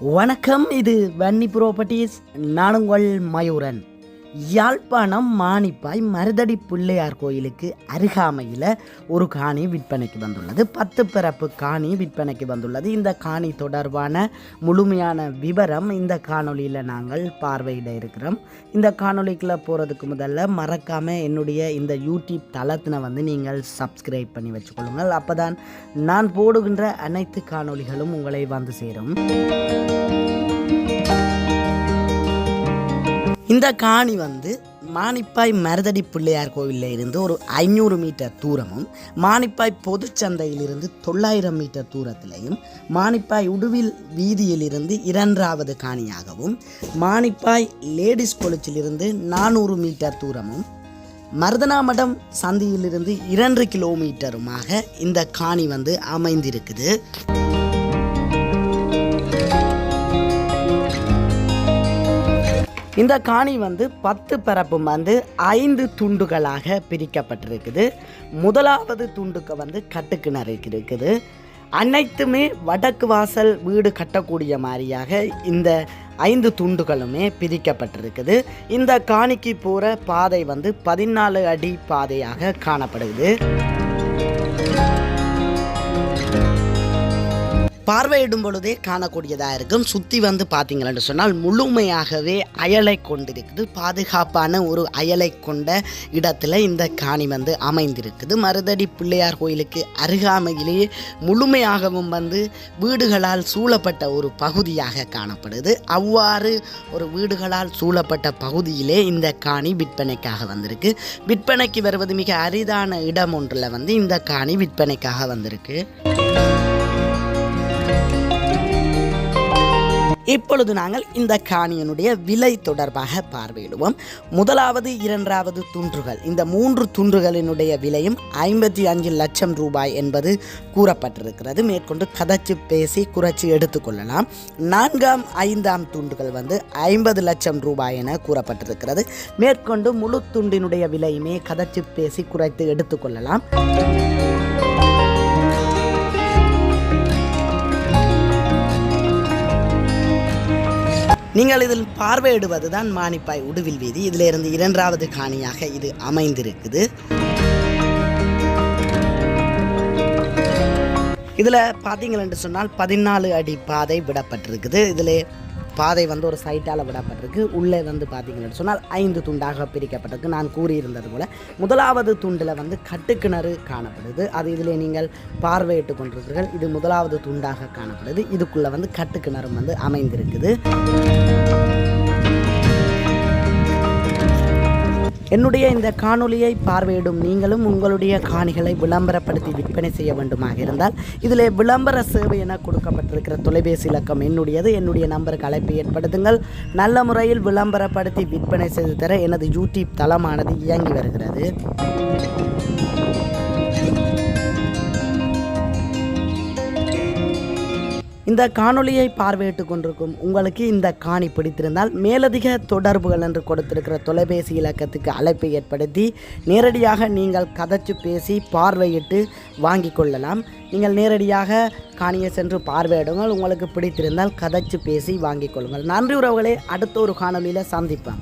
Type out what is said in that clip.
வணக்கம் இது வன்னி ப்ராப்பர்ட்டிஸ் நான் உங்கள் மயூரன். யாழ்ப்பாணம் மானிப்பாய் மருதடி பிள்ளையார் கோயிலுக்கு அருகாமையில் ஒரு காணி விற்பனைக்கு வந்துள்ளது. பத்து பிறப்பு காணி விற்பனைக்கு வந்துள்ளது. இந்த காணி தொடர்பான முழுமையான விவரம் இந்த காணொலியில் நாங்கள் பார்வையிட இருக்கிறோம். இந்த காணொலிக்குள்ளே போகிறதுக்கு முதல்ல மறக்காமல் என்னுடைய இந்த யூடியூப் தளத்தினை வந்து நீங்கள் சப்ஸ்கிரைப் பண்ணி வச்சுக்கொள்ளுங்கள். அப்போ தான் நான் போடுகின்ற அனைத்து காணொளிகளும் உங்களை வந்து சேரும். இந்த காணி வந்து மானிப்பாய் மருதடி பிள்ளையார் கோவிலில் இருந்து ஒரு ஐநூறு மீட்டர் தூரமும் மானிப்பாய் பொதுச்சந்தையிலிருந்து தொள்ளாயிரம் மீட்டர் தூரத்திலையும் மானிப்பாய் உடுவில் வீதியிலிருந்து இரண்டாவது காணியாகவும் மானிப்பாய் லேடிஸ் கொளிச்சிலிருந்து நானூறு மீட்டர் தூரமும் மருதனாமடம் சந்தியிலிருந்து இரண்டு கிலோமீட்டருமாக இந்த காணி வந்து அமைந்திருக்குது. இந்த காணி வந்து பத்து பரப்பும் வந்து ஐந்து துண்டுகளாக பிரிக்கப்பட்டிருக்குது. முதலாவது துண்டுக்கு வந்து கட்டுக்கிணறு இருக்குது. அனைத்துமே வடக்கு வாசல் வீடு கட்டக்கூடிய மாதிரியாக இந்த ஐந்து துண்டுகளுமே பிரிக்கப்பட்டிருக்குது. இந்த காணிக்கு போகிற பாதை வந்து பதினாலு அடி பாதையாக காணப்படுது. பார்வையிடும் பொழுதே காணக்கூடியதாக இருக்கும். சுற்றி வந்து பார்த்தீங்களன்னு சொன்னால் முழுமையாகவே அயலை கொண்டிருக்குது. பாதுகாப்பான ஒரு அயலை கொண்ட இடத்துல இந்த காணி வந்து அமைந்திருக்குது. மருதடி பிள்ளையார் கோயிலுக்கு அருகாமையிலேயே முழுமையாகவும் வந்து வீடுகளால் சூழப்பட்ட ஒரு பகுதியாக காணப்படுது. அவ்வாறு ஒரு வீடுகளால் சூழப்பட்ட பகுதியிலே இந்த காணி விற்பனைக்காக வந்திருக்கு. விற்பனைக்கு வருவது மிக அரிதான இடம் ஒன்றில் வந்து இந்த காணி விற்பனைக்காக வந்திருக்கு. இப்பொழுது நாங்கள் இந்த காணியனுடைய விலை தொடர்பாக பார்வையிடுவோம். முதலாவது இரண்டாவது துன்றுகள் இந்த மூன்று துன்றுகளினுடைய விலையும் ஐம்பத்தி அஞ்சு லட்சம் ரூபாய் என்பது கூறப்பட்டிருக்கிறது. மேற்கொண்டு கதைச்சு பேசி குறைச்சி எடுத்துக்கொள்ளலாம் நான்காம் ஐந்தாம் துண்டுகள் வந்து ஐம்பது லட்சம் ரூபாய் என கூறப்பட்டிருக்கிறது. மேற்கொண்டு முழு துண்டினுடைய விலையுமே கதைச்சு பேசி குறைத்து எடுத்துக்கொள்ளலாம் நீங்கள் இதில் பார்வையிடுவது தான் மானிப்பாய் உடுவில் வீதி. இதில் இருந்து இரண்டாவது காணியாக இது அமைந்திருக்குது. இதில் பார்த்தீங்களென்று சொன்னால் பதினாலு அடி பாதை விடப்பட்டிருக்குது. இதில் பாதை வந்து ஒரு சைட்டால் விடப்பட்டிருக்கு. உள்ளே வந்து பார்த்தீங்கன்னு சொன்னால் ஐந்து துண்டாக பிரிக்கப்பட்டிருக்கு. நான் கூறியிருந்தது போல் முதலாவது துண்டில் வந்து கட்டுக்கிணறு காணப்படுது. அது இதில் நீங்கள் பார்வையிட்டு கொண்டிருக்கிறீர்கள். இது முதலாவது துண்டாக காணப்படுது. இதுக்குள்ளே வந்து கட்டுக்கிணறும் வந்து அமைந்திருக்குது. என்னுடைய இந்த காணொளியை பார்வையிடும் நீங்களும் உங்களுடைய காணிகளை விளம்பரப்படுத்தி விற்பனை செய்ய வேண்டுமாக இருந்தால் இதில் விளம்பர சேவை என கொடுக்கப்பட்டிருக்கிற தொலைபேசி இலக்கம் என்னுடையது. என்னுடைய நம்பருக்கு அழைப்பு ஏற்படுத்துங்கள். நல்ல முறையில் விளம்பரப்படுத்தி விற்பனை செய்து தர எனது யூடியூப் தளமானது இயங்கி வருகிறது. இந்த காணொளியை பார்வையிட்டு கொண்டிருக்கும் உங்களுக்கு இந்த காணி பிடித்திருந்தால் மேலதிக தொடர்புகள் என்று கொடுத்திருக்கிற தொலைபேசி இலக்கத்துக்கு அழைப்பை ஏற்படுத்தி நேரடியாக நீங்கள் கதைச்சு பேசி பார்வையிட்டு வாங்கி கொள்ளலாம். நீங்கள் நேரடியாக காணியை சென்று பார்வையிடுங்கள். உங்களுக்கு பிடித்திருந்தால் கதைச்சு பேசி வாங்கிக் கொள்ளுங்கள். நன்றி உறவுகளே. அடுத்த ஒரு காணொளியில் சந்திப்பேன்